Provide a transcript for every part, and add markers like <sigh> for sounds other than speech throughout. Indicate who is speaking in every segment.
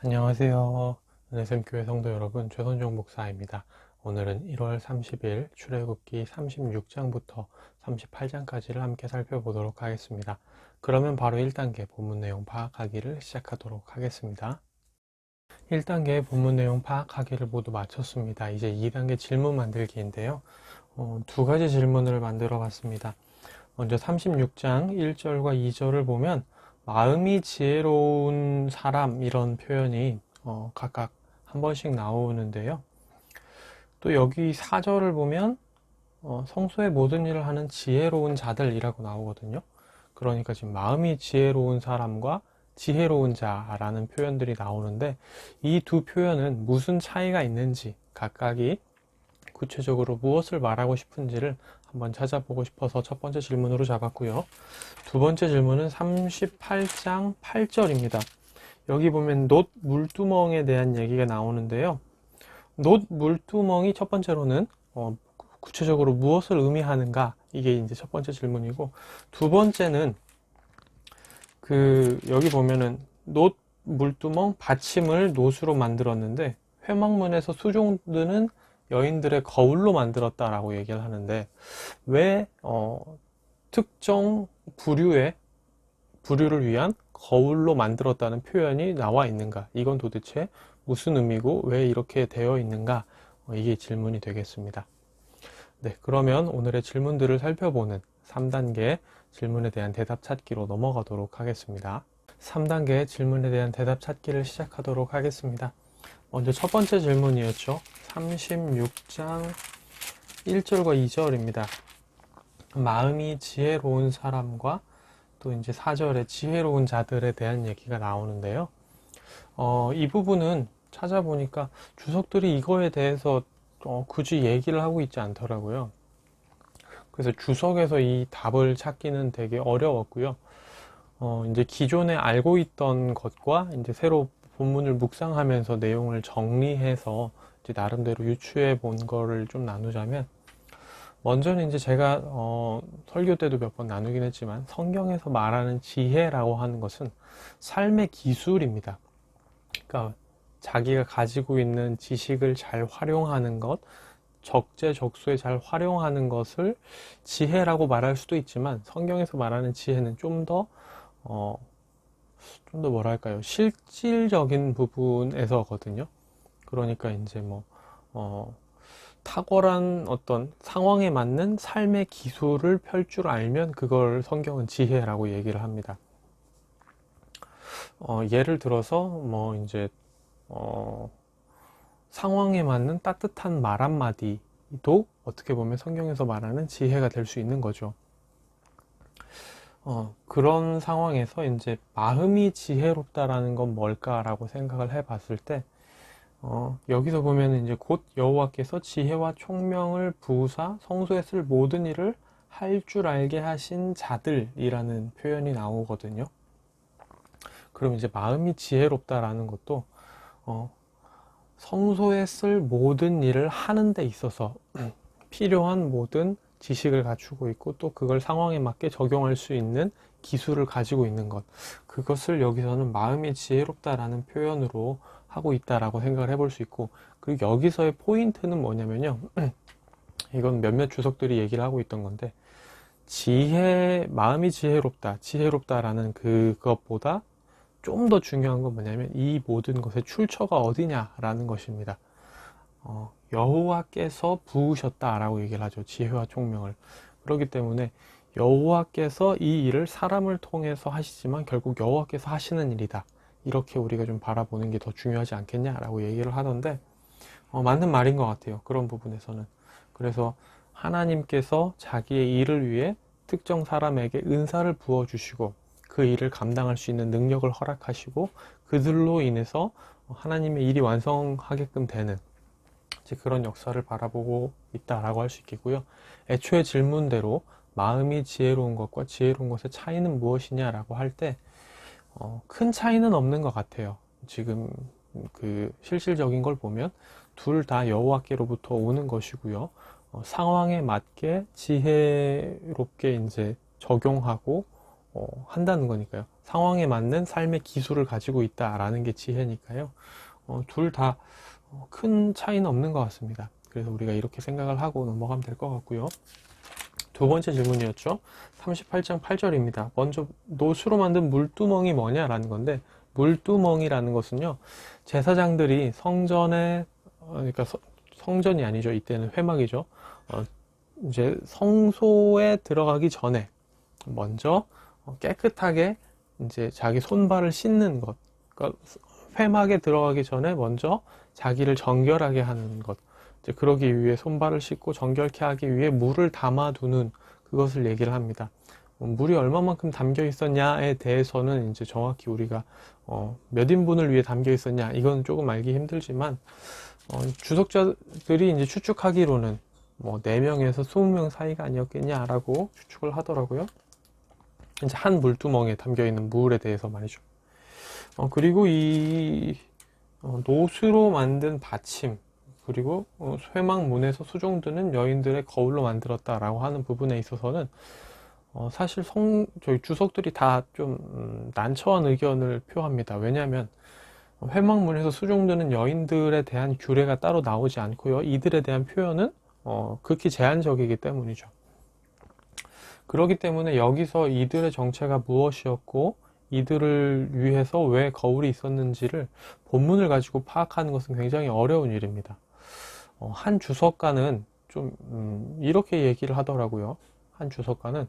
Speaker 1: 안녕하세요. 은혜샘 교회 성도 여러분, 최선종 목사입니다. 오늘은 1월 30일 출애굽기 36장부터 38장까지를 함께 살펴보도록 하겠습니다. 그러면 바로 1단계 본문 내용 파악하기를 시작하도록 하겠습니다. 1단계 본문 내용 파악하기를 모두 마쳤습니다. 이제 2단계 질문 만들기인데요. 어, 두 가지 질문을 만들어 봤습니다. 먼저 36장 1절과 2절을 보면 마음이 지혜로운 사람 이런 표현이 어, 각각 한 번씩 나오는데요. 또 여기 4절을 보면 어, 성소의 모든 일을 하는 지혜로운 자들이라고 나오거든요. 그러니까 지금 마음이 지혜로운 사람과 지혜로운 자라는 표현들이 나오는데 이 두 표현은 무슨 차이가 있는지 각각이 구체적으로 무엇을 말하고 싶은지를 한번 찾아보고 싶어서 첫 번째 질문으로 잡았고요. 두 번째 질문은 38장 8절입니다. 여기 보면 놋 물두멍에 대한 얘기가 나오는데요. 놋 물두멍이 첫 번째로는 어, 구체적으로 무엇을 의미하는가 이게 이제 첫 번째 질문이고 두 번째는 그 여기 보면은 놋 물두멍 받침을 놋으로 만들었는데 회막문에서 수종드는 여인들의 거울로 만들었다라고 얘기를 하는데 왜 어, 특정 부류의 부류를 위한 거울로 만들었다는 표현이 나와 있는가? 이건 도대체 무슨 의미고 왜 이렇게 되어 있는가? 어, 이게 질문이 되겠습니다. 네, 그러면 오늘의 질문들을 살펴보는 3단계 질문에 대한 대답 찾기로 넘어가도록 하겠습니다. 3단계 질문에 대한 대답 찾기를 시작하도록 하겠습니다. 먼저 첫 번째 질문이었죠. 36장 1절과 2절입니다. 마음이 지혜로운 사람과 또 이제 4절에 지혜로운 자들에 대한 얘기가 나오는데요. 어, 이 부분은 찾아보니까 주석들이 이거에 대해서 어, 굳이 얘기를 하고 있지 않더라고요. 그래서 주석에서 이 답을 찾기는 되게 어려웠고요. 어, 이제 기존에 알고 있던 것과 이제 새로 본문을 묵상하면서 내용을 정리해서 나름대로 유추해 본 거를 좀 나누자면 먼저는 이제 제가 어, 설교 때도 몇 번 나누긴 했지만 성경에서 말하는 지혜라고 하는 것은 삶의 기술입니다. 그러니까 자기가 가지고 있는 지식을 잘 활용하는 것, 적재적소에 잘 활용하는 것을 지혜라고 말할 수도 있지만 성경에서 말하는 지혜는 좀더 어, 좀 더 뭐랄까요 실질적인 부분에서거든요. 그러니까 이제 뭐 어, 탁월한 어떤 상황에 맞는 삶의 기술을 펼 줄 알면 그걸 성경은 지혜라고 얘기를 합니다. 어, 예를 들어서 뭐 이제 어, 상황에 맞는 따뜻한 말 한마디도 어떻게 보면 성경에서 말하는 지혜가 될 수 있는 거죠. 어, 그런 상황에서 이제 마음이 지혜롭다라는 건 뭘까라고 생각을 해 봤을 때, 어, 여기서 보면 이제 곧 여호와께서 지혜와 총명을 부사 성소에 쓸 모든 일을 할 줄 알게 하신 자들이라는 표현이 나오거든요. 그럼 이제 마음이 지혜롭다라는 것도, 어, 성소에 쓸 모든 일을 하는 데 있어서 <clears throat> 필요한 모든 지식을 갖추고 있고 또 그걸 상황에 맞게 적용할 수 있는 기술을 가지고 있는 것. 그것을 여기서는 마음이 지혜롭다라는 표현으로 하고 있다라고 생각을 해볼 수 있고 그리고 여기서의 포인트는 뭐냐면요. <clears throat> 이건 몇몇 주석들이 얘기를 하고 있던 건데 지혜, 마음이 지혜롭다, 지혜롭다라는 그것보다 좀 더 중요한 건 뭐냐면 이 모든 것의 출처가 어디냐라는 것입니다. 어, 여호와께서 부으셨다라고 얘기를 하죠. 지혜와 총명을. 그렇기 때문에 여호와께서 이 일을 사람을 통해서 하시지만 결국 여호와께서 하시는 일이다. 이렇게 우리가 좀 바라보는 게 더 중요하지 않겠냐라고 얘기를 하던데 어, 맞는 말인 것 같아요. 그런 부분에서는. 그래서 하나님께서 자기의 일을 위해 특정 사람에게 은사를 부어주시고 그 일을 감당할 수 있는 능력을 허락하시고 그들로 인해서 하나님의 일이 완성하게끔 되는 그런 역사를 바라보고 있다라고 할 수 있겠고요. 애초에 질문대로 마음이 지혜로운 것과 지혜로운 것의 차이는 무엇이냐라고 할 때, 어, 큰 차이는 없는 것 같아요. 지금 그 실질적인 걸 보면 둘 다 여호와께로부터 오는 것이고요. 어, 상황에 맞게 지혜롭게 이제 적용하고 어, 한다는 거니까요. 상황에 맞는 삶의 기술을 가지고 있다라는 게 지혜니까요. 어, 둘다 큰 차이는 없는 것 같습니다. 그래서 우리가 이렇게 생각을 하고 넘어가면 될 것 같고요. 두 번째 질문이었죠. 38장 8절입니다. 먼저 노수로 만든 물두멍이 뭐냐라는 건데 물두멍이라는 것은요. 제사장들이 성전에 어, 그러니까 서- 성전이 아니죠. 이때는 회막이죠. 어, 이제 성소에 들어가기 전에 먼저 어, 깨끗하게 이제 자기 손발을 씻는 것. 그러니까 회막에 들어가기 전에 먼저 자기를 정결하게 하는 것. 그러기 위해 손발을 씻고 정결케 하기 위해 물을 담아두는 그것을 얘기를 합니다. 어, 물이 얼마만큼 담겨 있었냐에 대해서는 이제 정확히 우리가 어, 몇 인분을 위해 담겨 있었냐 이건 조금 알기 힘들지만 어, 주석자들이 이제 추측하기로는 뭐 4명에서 20명 사이가 아니었겠냐라고 추측을 하더라고요. 이제 한 물두멍에 담겨 있는 물에 대해서 말이죠. 어, 그리고 이 어, 노수로 만든 받침 그리고 어, 회막문에서 수종드는 여인들의 거울로 만들었다라고 하는 부분에 있어서는 어, 사실 성 저희 주석들이 다 좀 난처한 의견을 표합니다. 왜냐하면 회막문에서 수종드는 여인들에 대한 규례가 따로 나오지 않고요. 이들에 대한 표현은 어, 극히 제한적이기 때문이죠. 그렇기 때문에 여기서 이들의 정체가 무엇이었고 이들을 위해서 왜 거울이 있었는지를 본문을 가지고 파악하는 것은 굉장히 어려운 일입니다. 어, 한 주석가는 좀 음, 이렇게 얘기를 하더라고요. 한 주석가는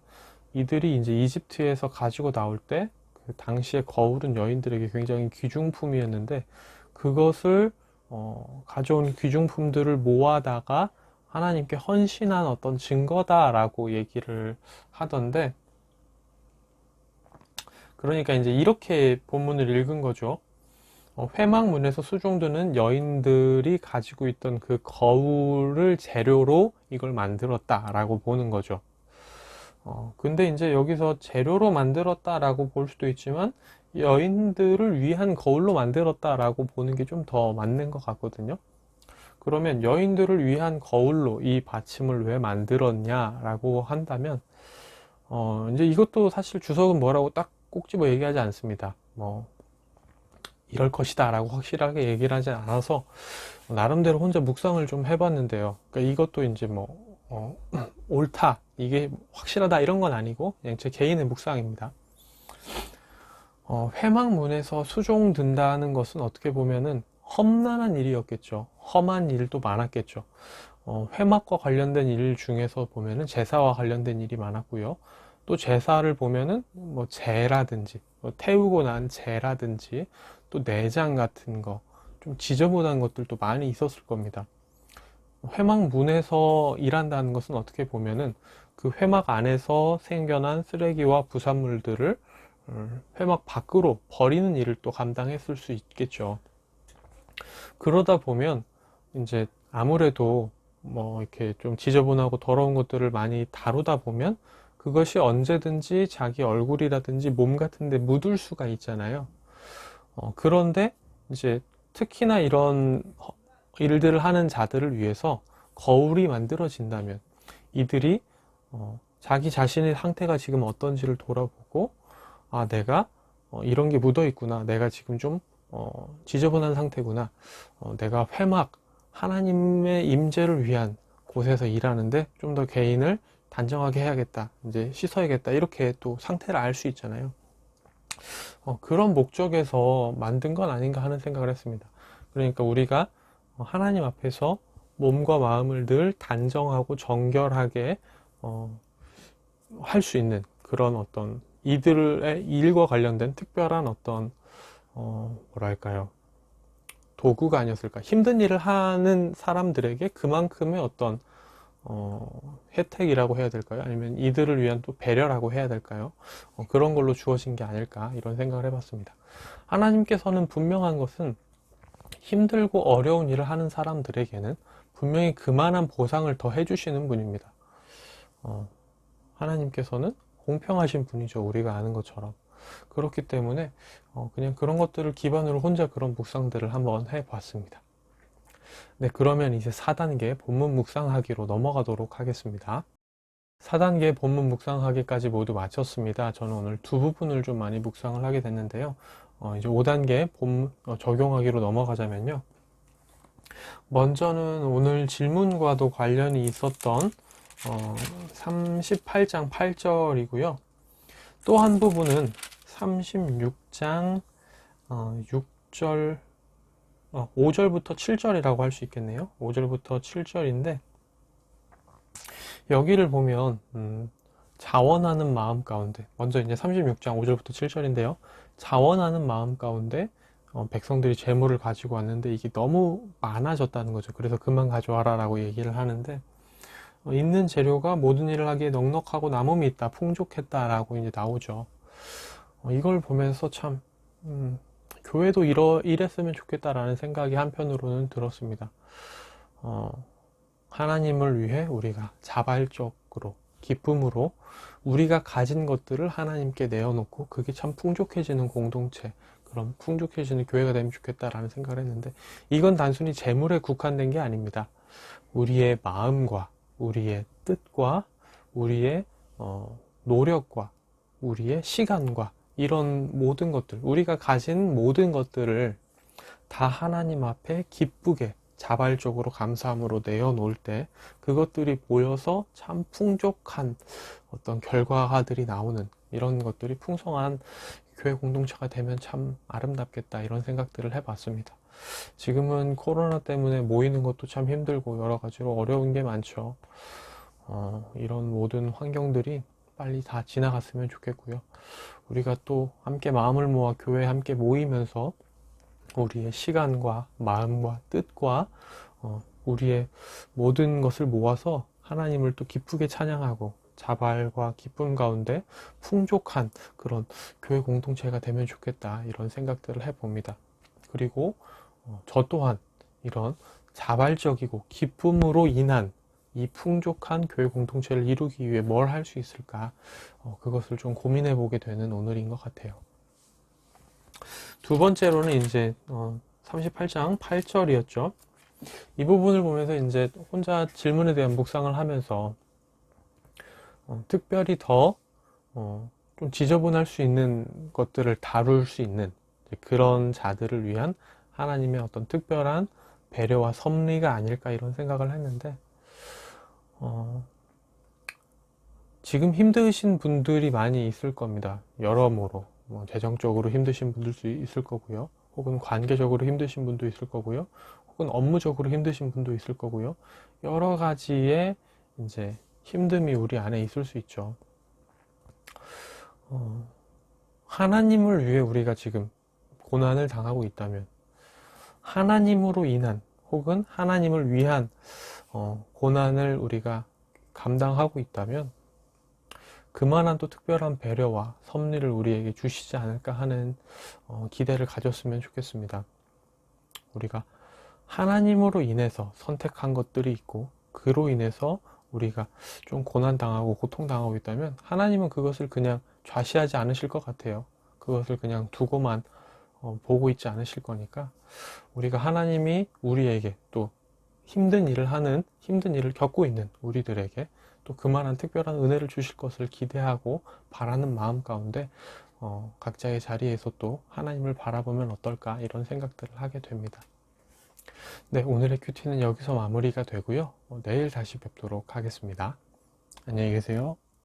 Speaker 1: 이들이 이제 이집트에서 가지고 나올 때 그 당시에 거울은 여인들에게 굉장히 귀중품이었는데 그것을 어, 가져온 귀중품들을 모아다가 하나님께 헌신한 어떤 증거다라고 얘기를 하던데 그러니까 이제 이렇게 본문을 읽은 거죠. 어, 회막문에서 수종드는 여인들이 가지고 있던 그 거울을 재료로 이걸 만들었다라고 보는 거죠. 어, 근데 이제 여기서 재료로 만들었다라고 볼 수도 있지만 여인들을 위한 거울로 만들었다라고 보는 게 좀 더 맞는 것 같거든요. 그러면 여인들을 위한 거울로 이 받침을 왜 만들었냐라고 한다면 어, 이제 이것도 사실 주석은 뭐라고 딱 꼭 집어 얘기하지 않습니다. 뭐 이럴 것이다 라고 확실하게 얘기를 하지 않아서 나름대로 혼자 묵상을 좀 해봤는데요. 그러니까 이것도 이제 뭐 어, <clears throat> 옳다 이게 확실하다 이런 건 아니고 그냥 제 개인의 묵상입니다. 어, 회막문에서 수종 든다는 것은 어떻게 보면은 험난한 일이었겠죠. 험한 일도 많았겠죠. 어, 회막과 관련된 일 중에서 보면은 제사와 관련된 일이 많았고요. 또 제사를 보면은 뭐 재라든지 뭐 태우고 난 재라든지 또 내장 같은 거 좀 지저분한 것들도 많이 있었을 겁니다. 회막문에서 일한다는 것은 어떻게 보면은 그 회막 안에서 생겨난 쓰레기와 부산물들을 음, 회막 밖으로 버리는 일을 또 감당했을 수 있겠죠. 그러다 보면 이제 아무래도 뭐 이렇게 좀 지저분하고 더러운 것들을 많이 다루다 보면 그것이 언제든지 자기 얼굴이라든지 몸 같은 데 묻을 수가 있잖아요. 어, 그런데 이제 특히나 이런 허- 일들을 하는 자들을 위해서 거울이 만들어진다면 이들이 어, 자기 자신의 상태가 지금 어떤지를 돌아보고 아 내가 어, 이런 게 묻어 있구나. 내가 지금 좀 어, 지저분한 상태구나. 어, 내가 회막 하나님의 임재를 위한 곳에서 일하는데 좀 더 개인을 단정하게 해야겠다. 이제 씻어야겠다. 이렇게 또 상태를 알 수 있잖아요 어, 그런 목적에서 만든 건 아닌가 하는 생각을 했습니다. 그러니까 우리가 어, 하나님 앞에서 몸과 마음을 늘 단정하고 정결하게 어, 할 수 있는 그런 어떤 이들의 일과 관련된 특별한 어떤 어, 뭐랄까요? 도구가 아니었을까? 힘든 일을 하는 사람들에게 그만큼의 어떤 어, 혜택이라고 해야 될까요? 아니면 이들을 위한 또 배려라고 해야 될까요? 어, 그런 걸로 주어진 게 아닐까 이런 생각을 해봤습니다. 하나님께서는 분명한 것은 힘들고 어려운 일을 하는 사람들에게는 분명히 그만한 보상을 더 해주시는 분입니다. 어, 하나님께서는 공평하신 분이죠. 우리가 아는 것처럼. 그렇기 때문에 어, 그냥 그런 것들을 기반으로 혼자 그런 묵상들을 한번 해봤습니다. 네, 그러면 이제 4단계 본문 묵상하기로 넘어가도록 하겠습니다. 4단계 본문 묵상하기까지 모두 마쳤습니다. 저는 오늘 두 부분을 좀 많이 묵상을 하게 됐는데요. 어, 이제 5단계 본 어, 적용하기로 넘어가자면요. 먼저는 오늘 질문과도 관련이 있었던 어, 38장 8절이고요. 또 한 부분은 36장 어, 6절 어, 5절부터 7절이라고 할 수 있겠네요. 5절부터 7절인데 여기를 보면 음, 자원하는 마음 가운데 먼저 이제 36장 5절부터 7절인데요. 자원하는 마음 가운데 어, 백성들이 재물을 가지고 왔는데 이게 너무 많아졌다는 거죠. 그래서 그만 가져와라 라고 얘기를 하는데 어, 있는 재료가 모든 일을 하기에 넉넉하고 남음이 있다, 풍족했다 라고 이제 나오죠. 어, 이걸 보면서 참 음, 교회도 이러, 이랬으면 좋겠다라는 생각이 한편으로는 들었습니다. 어, 하나님을 위해 우리가 자발적으로 기쁨으로 우리가 가진 것들을 하나님께 내어놓고 그게 참 풍족해지는 공동체 그런 풍족해지는 교회가 되면 좋겠다라는 생각을 했는데 이건 단순히 재물에 국한된 게 아닙니다. 우리의 마음과 우리의 뜻과 우리의 어, 노력과 우리의 시간과 이런 모든 것들 우리가 가진 모든 것들을 다 하나님 앞에 기쁘게 자발적으로 감사함으로 내어놓을 때 그것들이 모여서 참 풍족한 어떤 결과들이 나오는 이런 것들이 풍성한 교회 공동체가 되면 참 아름답겠다 이런 생각들을 해봤습니다. 지금은 코로나 때문에 모이는 것도 참 힘들고 여러 가지로 어려운 게 많죠. 어, 이런 모든 환경들이 빨리 다 지나갔으면 좋겠고요. 우리가 또 함께 마음을 모아 교회에 함께 모이면서 우리의 시간과 마음과 뜻과 어, 우리의 모든 것을 모아서 하나님을 또 기쁘게 찬양하고 자발과 기쁨 가운데 풍족한 그런 교회 공동체가 되면 좋겠다 이런 생각들을 해봅니다. 그리고 어, 저 또한 이런 자발적이고 기쁨으로 인한 이 풍족한 교회 공동체를 이루기 위해 뭘 할 수 있을까 어, 그것을 좀 고민해 보게 되는 오늘인 것 같아요. 두 번째로는 이제 어, 38장 8절이었죠. 이 부분을 보면서 이제 혼자 질문에 대한 묵상을 하면서 어, 특별히 더 어, 좀 지저분할 수 있는 것들을 다룰 수 있는 그런 자들을 위한 하나님의 어떤 특별한 배려와 섭리가 아닐까 이런 생각을 했는데 어, 지금 힘드신 분들이 많이 있을 겁니다. 여러모로 뭐 재정적으로 힘드신 분들도 있을 거고요. 혹은 관계적으로 힘드신 분도 있을 거고요. 혹은 업무적으로 힘드신 분도 있을 거고요. 여러 가지의 이제 힘듦이 우리 안에 있을 수 있죠. 어, 하나님을 위해 우리가 지금 고난을 당하고 있다면 하나님으로 인한 혹은 하나님을 위한 어, 고난을 우리가 감당하고 있다면 그만한 또 특별한 배려와 섭리를 우리에게 주시지 않을까 하는 어, 기대를 가졌으면 좋겠습니다. 우리가 하나님으로 인해서 선택한 것들이 있고 그로 인해서 우리가 좀 고난당하고 고통당하고 있다면 하나님은 그것을 그냥 좌시하지 않으실 것 같아요. 그것을 그냥 두고만 어, 보고 있지 않으실 거니까 우리가 하나님이 우리에게 또 힘든 일을 하는 힘든 일을 겪고 있는 우리들에게 또 그만한 특별한 은혜를 주실 것을 기대하고 바라는 마음 가운데 어, 각자의 자리에서 또 하나님을 바라보면 어떨까 이런 생각들을 하게 됩니다. 네, 오늘의 큐티는 여기서 마무리가 되고요. 어, 내일 다시 뵙도록 하겠습니다. 안녕히 계세요.